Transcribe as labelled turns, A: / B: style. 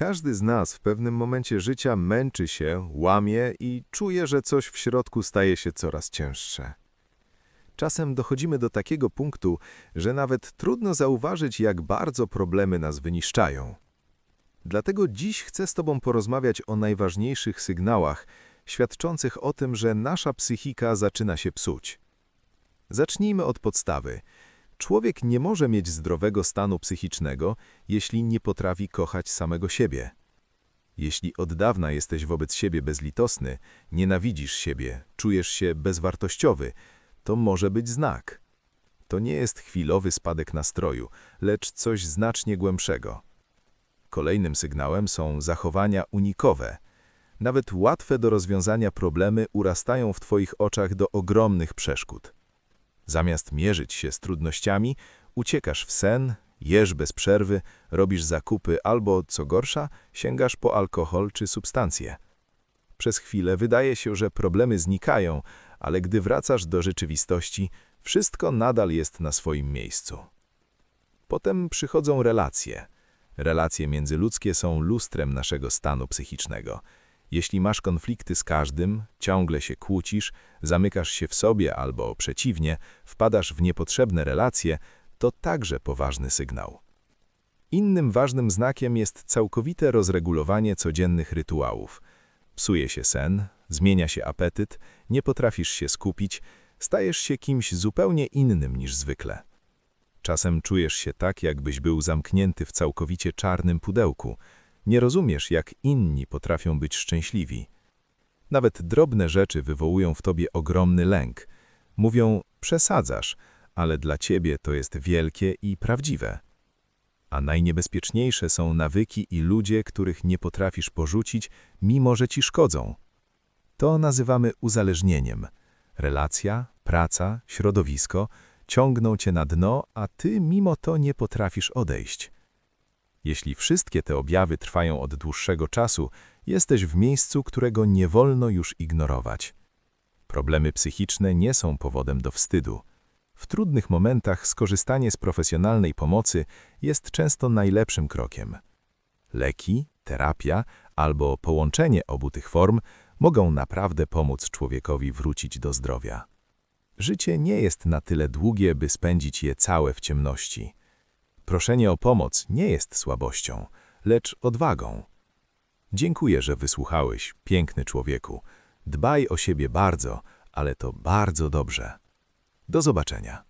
A: Każdy z nas w pewnym momencie życia męczy się, łamie i czuje, że coś w środku staje się coraz cięższe. Czasem dochodzimy do takiego punktu, że nawet trudno zauważyć, jak bardzo problemy nas wyniszczają. Dlatego dziś chcę z Tobą porozmawiać o najważniejszych sygnałach, świadczących o tym, że nasza psychika zaczyna się psuć. Zacznijmy od podstawy. Człowiek nie może mieć zdrowego stanu psychicznego, jeśli nie potrafi kochać samego siebie. Jeśli od dawna jesteś wobec siebie bezlitosny, nienawidzisz siebie, czujesz się bezwartościowy, to może być znak. To nie jest chwilowy spadek nastroju, lecz coś znacznie głębszego. Kolejnym sygnałem są zachowania unikowe. Nawet łatwe do rozwiązania problemy urastają w Twoich oczach do ogromnych przeszkód. Zamiast mierzyć się z trudnościami, uciekasz w sen, jesz bez przerwy, robisz zakupy albo, co gorsza, sięgasz po alkohol czy substancje. Przez chwilę wydaje się, że problemy znikają, ale gdy wracasz do rzeczywistości, wszystko nadal jest na swoim miejscu. Potem przychodzą relacje. Relacje międzyludzkie są lustrem naszego stanu psychicznego. Jeśli masz konflikty z każdym, ciągle się kłócisz, zamykasz się w sobie albo przeciwnie, wpadasz w niepotrzebne relacje, to także poważny sygnał. Innym ważnym znakiem jest całkowite rozregulowanie codziennych rytuałów. Psuje się sen, zmienia się apetyt, nie potrafisz się skupić, stajesz się kimś zupełnie innym niż zwykle. Czasem czujesz się tak, jakbyś był zamknięty w całkowicie czarnym pudełku. Nie rozumiesz, jak inni potrafią być szczęśliwi. Nawet drobne rzeczy wywołują w tobie ogromny lęk. Mówią, przesadzasz, ale dla ciebie to jest wielkie i prawdziwe. A najniebezpieczniejsze są nawyki i ludzie, których nie potrafisz porzucić, mimo że ci szkodzą. To nazywamy uzależnieniem. Relacja, praca, środowisko ciągną cię na dno, a ty mimo to nie potrafisz odejść. Jeśli wszystkie te objawy trwają od dłuższego czasu, jesteś w miejscu, którego nie wolno już ignorować. Problemy psychiczne nie są powodem do wstydu. W trudnych momentach skorzystanie z profesjonalnej pomocy jest często najlepszym krokiem. Leki, terapia albo połączenie obu tych form mogą naprawdę pomóc człowiekowi wrócić do zdrowia. Życie nie jest na tyle długie, by spędzić je całe w ciemności. Proszenie o pomoc nie jest słabością, lecz odwagą. Dziękuję, że wysłuchałeś, piękny człowieku. Dbaj o siebie bardzo, ale to bardzo dobrze. Do zobaczenia.